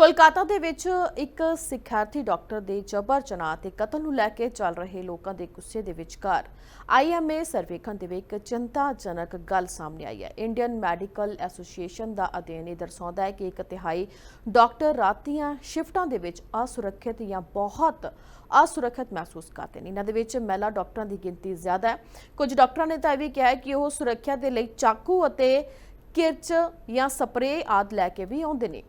ਕੋਲਕਾਤਾ ਦੇ ਵਿੱਚ ਇੱਕ ਸਿੱਖਿਆਰਥੀ ਡਾਕਟਰ ਦੇ ਜਬਰ ਜਨਾਹ ਤੇ ਕਤਲ ਨੂੰ ਲੈ ਕੇ ਚੱਲ ਰਹੇ ਲੋਕਾਂ ਦੇ ਗੁੱਸੇ ਦੇ ਵਿਚਕਾਰ ਆਈਐਮਏ ਸਰਵੇਖਣ ਦੇ ਵਿੱਚ ਇੱਕ ਚਿੰਤਾਜਨਕ ਗੱਲ ਸਾਹਮਣੇ ਆਈ ਹੈ। ਇੰਡੀਅਨ ਮੈਡੀਕਲ ਐਸੋਸੀਏਸ਼ਨ ਦਾ ਅਧਿਐਨ ਇਹ ਦਰਸਾਉਂਦਾ ਹੈ ਕਿ ਇੱਕ ਤਿਹਾਈ ਡਾਕਟਰ ਰਾਤੀਆਂ ਸ਼ਿਫਟਾਂ ਦੇ ਵਿੱਚ ਅਸੁਰੱਖਿਅਤ ਜਾਂ ਬਹੁਤ ਅਸੁਰੱਖਿਅਤ ਮਹਿਸੂਸ ਕਰਦੇ ਨੇ। ਇਹਨਾਂ ਦੇ ਵਿੱਚ ਮਹਿਲਾ ਡਾਕਟਰਾਂ ਦੀ ਗਿਣਤੀ ਜ਼ਿਆਦਾ ਹੈ। ਕੁਝ ਡਾਕਟਰਾਂ ਨੇ ਤਾਂ ਇਹ ਵੀ ਕਿਹਾ ਹੈ ਕਿ ਉਹ ਸੁਰੱਖਿਆ ਦੇ ਲਈ ਚਾਕੂ ਅਤੇ ਕਿਰਚ ਜਾਂ ਸਪਰੇਅ ਆਦਿ ਲੈ ਕੇ ਵੀ ਆਉਂਦੇ ਨੇ।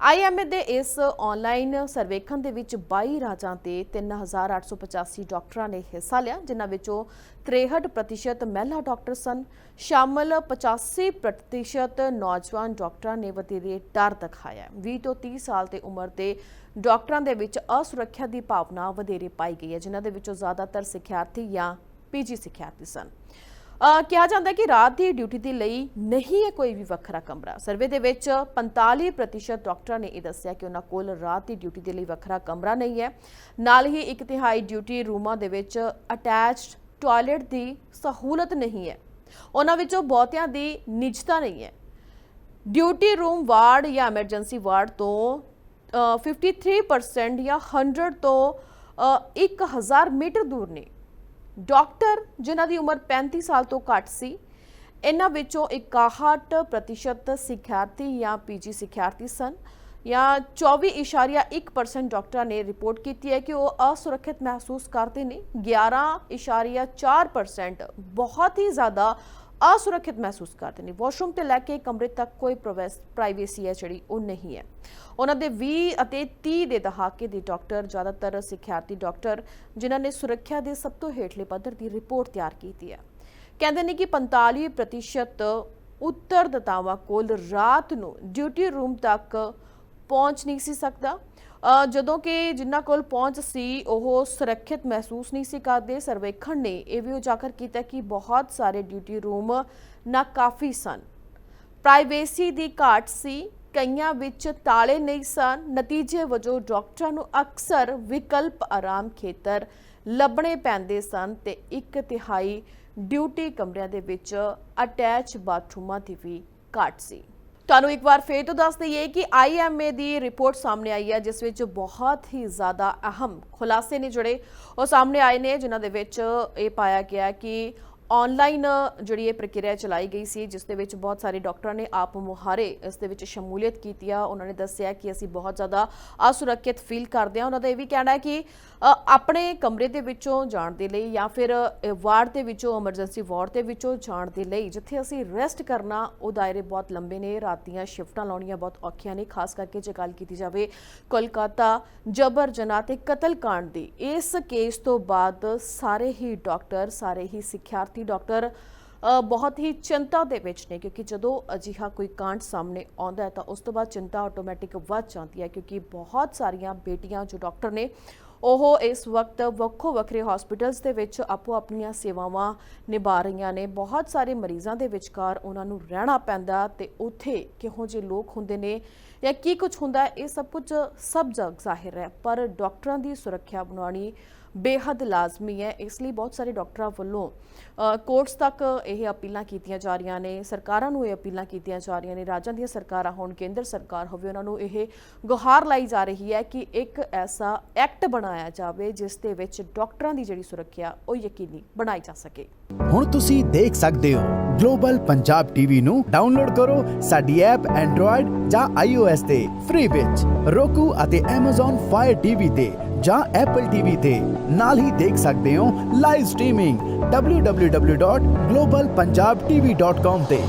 ਆਈਐਮਏ ਦੇ ਇਸ ਆਨਲਾਈਨ ਸਰਵੇਖਣ ਦੇ ਵਿੱਚ 22 ਰਾਜਾਂ ਤੇ 3885 ਡਾਕਟਰਾਂ ਨੇ ਹਿੱਸਾ ਲਿਆ, ਜਿਨ੍ਹਾਂ ਵਿੱਚੋਂ 63% ਮਹਿਲਾ ਡਾਕਟਰ ਸਨ। ਸ਼ਾਮਲ 85% ਨੌਜਵਾਨ ਡਾਕਟਰਾਂ ਨੇ ਵਧੇਰੇ ਡਰ ਦਿਖਾਇਆ। 20 ਤੋਂ 30 ਸਾਲ ਦੇ ਉਮਰ ਦੇ ਡਾਕਟਰਾਂ ਦੇ ਵਿੱਚ ਅਸੁਰੱਖਿਆ ਦੀ ਭਾਵਨਾ ਵਧੇਰੇ ਪਾਈ ਗਈ ਹੈ, ਜਿਨ੍ਹਾਂ ਦੇ ਵਿੱਚੋਂ ਜ਼ਿਆਦਾਤਰ ਸਿੱਖਿਆਰਥੀ ਜਾਂ ਪੀਜੀ ਸਿੱਖਿਆਰਥੀ ਸਨ। ਕਿਹਾ ਜਾਂਦਾ ਕਿ ਰਾਤ ਦੀ ਡਿਊਟੀ ਦੇ ਲਈ ਨਹੀਂ ਹੈ ਕੋਈ ਵੀ ਵੱਖਰਾ ਕਮਰਾ। ਸਰਵੇ ਦੇ ਵਿੱਚ 45% ਡਾਕਟਰਾਂ ਨੇ ਇਹ ਦੱਸਿਆ ਕਿ ਉਹਨਾਂ ਕੋਲ ਰਾਤ ਦੀ ਡਿਊਟੀ ਦੇ ਲਈ ਵੱਖਰਾ ਕਮਰਾ ਨਹੀਂ ਹੈ। ਨਾਲ ਹੀ ਇੱਕ ਤਿਹਾਈ ਡਿਊਟੀ ਰੂਮਾਂ ਦੇ ਵਿੱਚ ਅਟੈਚਡ ਟਾਇਲਟ ਦੀ ਸਹੂਲਤ ਨਹੀਂ ਹੈ। ਉਹਨਾਂ ਵਿੱਚੋਂ ਬਹੁਤਿਆਂ ਦੀ ਨਿਜਤਾ ਨਹੀਂ ਹੈ। ਡਿਊਟੀ ਰੂਮ ਵਾਰਡ ਜਾਂ ਐਮਰਜੈਂਸੀ ਵਾਰਡ ਤੋਂ ਅ, 53% ਜਾਂ 100 ਤੋਂ ਅ, 1000 ਮੀਟਰ ਦੂਰ ਨੇ। ਡਾਕਟਰ, ਜਿਨ੍ਹਾਂ ਦੀ ਉਮਰ 35 ਸਾਲ ਤੋਂ ਘੱਟ ਸੀ, ਇਹਨਾਂ ਵਿੱਚੋਂ 61% ਸਿੱਖਿਆਰਥੀ ਜਾਂ ਪੀਜੀ ਸਿੱਖਿਆਰਥੀ ਸਨ, ਜਾਂ 24.1% ਡਾਕਟਰਾਂ ਨੇ ਰਿਪੋਰਟ ਕੀਤੀ ਹੈ ਕਿ ਉਹ ਅਸੁਰੱਖਿਅਤ ਮਹਿਸੂਸ ਕਰਦੇ ਨੇ। 11.4% ਬਹੁਤ ਹੀ ਜ਼ਿਆਦਾ ਅਸੁਰੱਖਿਅਤ ਮਹਿਸੂਸ ਕਰਦੇ ਨੇ ਵਾਸ਼ਰੂਮ ਤੇ ਲੈ ਕੇ ਕਮਰੇ ਤੱਕ ਕੋਈ ਪ੍ਰਾਈਵੇਸੀ ਹੈ ਜਿਹੜੀ ਉਹ ਨਹੀਂ ਹੈ ਉਹਨਾਂ ਦੇ 20 ਅਤੇ 30 ਦੇ ਦਹਾਕੇ ਦੇ ਡਾਕਟਰ ਜ਼ਿਆਦਾਤਰ ਸਿੱਖਿਆਰਥੀ ਡਾਕਟਰ ਜਿਨ੍ਹਾਂ ਨੇ ਸੁਰੱਖਿਆ ਦੇ ਸਭ ਤੋਂ ਹੇਠਲੇ ਪੱਧਰ ਦੀ ਰਿਪੋਰਟ ਤਿਆਰ ਕੀਤੀ ਹੈ ਕਹਿੰਦੇ ਨੇ ਕਿ 45% ਉੱਤਰਦਾਤਾਵਾਂ ਕੋਲ ਰਾਤ ਨੂੰ ਡਿਊਟੀ ਰੂਮ ਤੱਕ ਪਹੁੰਚ ਨਹੀਂ ਸੀ ਸਕਦਾ। ਜਦੋਂ ਕਿ ਜਿਨ੍ਹਾਂ ਕੋਲ ਪਹੁੰਚ ਸੀ, ਉਹ ਸੁਰੱਖਿਅਤ ਮਹਿਸੂਸ ਨਹੀਂ ਸੀ ਕਰਦੇ। ਸਰਵੇਖਣ ਨੇ ਇਹ ਵੀ ਉਜਾਗਰ ਕੀਤਾ ਕਿ ਬਹੁਤ ਸਾਰੇ ਡਿਊਟੀ ਰੂਮ ਨਾ ਕਾਫੀ ਸਨ। ਪ੍ਰਾਈਵੇਸੀ ਦੀ ਘਾਟ ਸੀ। ਕਈਆਂ ਵਿੱਚ ਤਾਲੇ ਨਹੀਂ ਸਨ। ਨਤੀਜੇ ਵਜੋਂ ਡਾਕਟਰਾਂ ਨੂੰ ਅਕਸਰ ਵਿਕਲਪ ਆਰਾਮ ਖੇਤਰ ਲੱਭਣੇ ਪੈਂਦੇ ਸਨ ਤੇ ਇੱਕ ਤਿਹਾਈ ਡਿਊਟੀ ਕਮਰਿਆਂ ਦੇ ਵਿੱਚ ਅਟੈਚ ਬਾਥਰੂਮਾਂ ਦੀ ਵੀ ਘਾਟ ਸੀ। ਤੁਹਾਨੂੰ ਇੱਕ ਵਾਰ ਫੇਰ ਤੋਂ ਦੱਸ ਦਈਏ ਕਿ ਆਈਐਮਏ ਦੀ ਰਿਪੋਰਟ ਸਾਹਮਣੇ ਆਈ ਹੈ, ਜਿਸ ਵਿੱਚ ਬਹੁਤ ਹੀ ਜ਼ਿਆਦਾ ਅਹਿਮ ਖੁਲਾਸੇ ਨੇ ਜਿਹੜੇ ਉਹ ਸਾਹਮਣੇ ਆਏ ਨੇ, ਜਿਨ੍ਹਾਂ ਦੇ ਵਿੱਚ ਇਹ ਪਾਇਆ ਗਿਆ ਕਿ ਆਨਲਾਈਨ ਜਿਹੜੀ ਇਹ ਪ੍ਰਕਿਰਿਆ ਚਲਾਈ ਗਈ ਸੀ, ਜਿਸ ਦੇ ਵਿੱਚ ਬਹੁਤ ਸਾਰੇ ਡਾਕਟਰਾਂ ਨੇ ਆਪ ਮੁਹਾਰੇ ਇਸ ਦੇ ਵਿੱਚ ਸ਼ਮੂਲੀਅਤ ਕੀਤੀ ਆ। ਉਹਨਾਂ ਨੇ ਦੱਸਿਆ ਕਿ ਅਸੀਂ ਬਹੁਤ ਜ਼ਿਆਦਾ ਅਸੁਰੱਖਿਅਤ ਫੀਲ ਕਰਦੇ ਹਾਂ ਉਹਨਾਂ ਦਾ ਇਹ ਵੀ ਕਹਿਣਾ ਹੈ ਕਿ ਆਪਣੇ ਕਮਰੇ ਦੇ ਵਿੱਚੋਂ ਜਾਣ ਦੇ ਲਈ ਜਾਂ ਫਿਰ ਵਾਰਡ ਦੇ ਵਿੱਚੋਂ ਐਮਰਜੈਂਸੀ ਵਾਰਡ ਦੇ ਵਿੱਚੋਂ ਜਾਣ ਦੇ ਲਈ ਜਿੱਥੇ ਅਸੀਂ ਰੈਸਟ ਕਰਨਾ, ਉਹ ਦਾਇਰੇ ਬਹੁਤ ਲੰਬੇ ਨੇ। ਰਾਤ ਦੀਆਂ ਸ਼ਿਫਟਾਂ ਲਾਉਣੀਆਂ ਬਹੁਤ ਔਖੀਆਂ ਨੇ। ਖਾਸ ਕਰਕੇ ਜੇ ਗੱਲ ਕੀਤੀ ਜਾਵੇ ਕੋਲਕਾਤਾ ਜਬਰ ਜਨਾਹ ਤੇ ਕਤਲ ਦੀ। ਇਸ ਕੇਸ ਤੋਂ ਬਾਅਦ ਸਾਰੇ ਹੀ ਡਾਕਟਰ ਸਾਰੇ ਹੀ ਸਿੱਖਿਆਰਥੀ ਡਾਕਟਰ ਬਹੁਤ ਹੀ ਚਿੰਤਾ ਦੇ ਵਿੱਚ ਨੇ ਕਿਉਂਕਿ ਜਦੋਂ ਅਜਿਹਾ ਕੋਈ ਕਾਂਡ ਸਾਹਮਣੇ ਆਉਂਦਾ ਹੈ ਤਾਂ ਉਸ ਤੋਂ ਬਾਅਦ ਚਿੰਤਾ ਆਟੋਮੈਟਿਕ ਵੱਧ ਜਾਂਦੀ ਹੈ ਕਿਉਂਕਿ ਬਹੁਤ ਸਾਰੀਆਂ ਬੇਟੀਆਂ ਜੋ ਡਾਕਟਰ ਨੇ ਉਹ ਇਸ ਵਕਤ ਵੱਖੋ ਵੱਖਰੇ ਹਸਪੀਟਲਸ ਦੇ ਵਿੱਚ ਆਪੋ ਆਪਣੀਆਂ ਸੇਵਾਵਾਂ ਨਿਭਾ ਰਹੀਆਂ ਨੇ। ਬਹੁਤ ਸਾਰੇ ਮਰੀਜ਼ਾਂ ਦੇ ਵਿਚਕਾਰ ਉਹਨਾਂ ਨੂੰ ਰਹਿਣਾ ਪੈਂਦਾ ਤੇ ਉੱਥੇ ਕਿਹੋ ਜਿਹੇ ਲੋਕ ਹੁੰਦੇ ਨੇ ਜਾਂ ਕੀ ਕੁਝ ਹੁੰਦਾ ਇਹ ਸਭ ਕੁਝ ਸਭ ਜਗ ਜ਼ਾਹਿਰ ਹੈ। ਪਰ ਡਾਕਟਰਾਂ ਦੀ ਸੁਰੱਖਿਆ ਬਣਾਉਣੀ ਬੇਹੱਦ ਲਾਜ਼ਮੀ ਹੈ। ਇਸ ਲਈ ਬਹੁਤ ਸਾਰੇ ਡਾਕਟਰਾਂ ਵੱਲੋਂ ਕੋਰਟਸ ਤੱਕ ਇਹ ਅਪੀਲਾਂ ਕੀਤੀਆਂ ਜਾ ਰਹੀਆਂ ਨੇ, ਸਰਕਾਰਾਂ ਨੂੰ ਇਹ ਅਪੀਲਾਂ ਕੀਤੀਆਂ ਜਾ ਰਹੀਆਂ ਨੇ, ਰਾਜਾਂ ਦੀਆਂ ਸਰਕਾਰਾਂ ਹੋਣ, ਕੇਂਦਰ ਸਰਕਾਰ ਹੋਵੇ, ਉਹਨਾਂ ਨੂੰ ਇਹ ਗੁਹਾਰ ਲਾਈ ਜਾ ਰਹੀ ਹੈ ਕਿ ਇੱਕ ਐਸਾ ਐਕਟ ਬਣਾਇਆ ਜਾਵੇ, ਜਿਸ ਦੇ ਵਿੱਚ ਡਾਕਟਰਾਂ ਦੀ ਜਿਹੜੀ ਸੁਰੱਖਿਆ, ਉਹ ਯਕੀਨੀ ਬਣਾਈ ਜਾ ਸਕੇ। ਹੁਣ ਤੁਸੀਂ ਦੇਖ ਸਕਦੇ ਹੋ ਗਲੋਬਲ ਪੰਜਾਬ ਟੀਵੀ ਨੂੰ ਡਾਊਨਲੋਡ ਕਰੋ ਸਾਡੀ ਐਪ ਐਂਡਰੋਇਡ ਜਾਂ iOS ਤੇ ਫ੍ਰੀ ਵਿੱਚ। Roku ਅਤੇ Amazon Fire TV ਤੇ ਜਾਂ Apple TV ਤੇ। ਨਾਲ ਹੀ ਦੇਖ ਸਕਦੇ ਹੋ ਲਾਈਵ ਸਟ੍ਰੀਮਿੰਗ www.globalpunjabtv.com ਤੇ।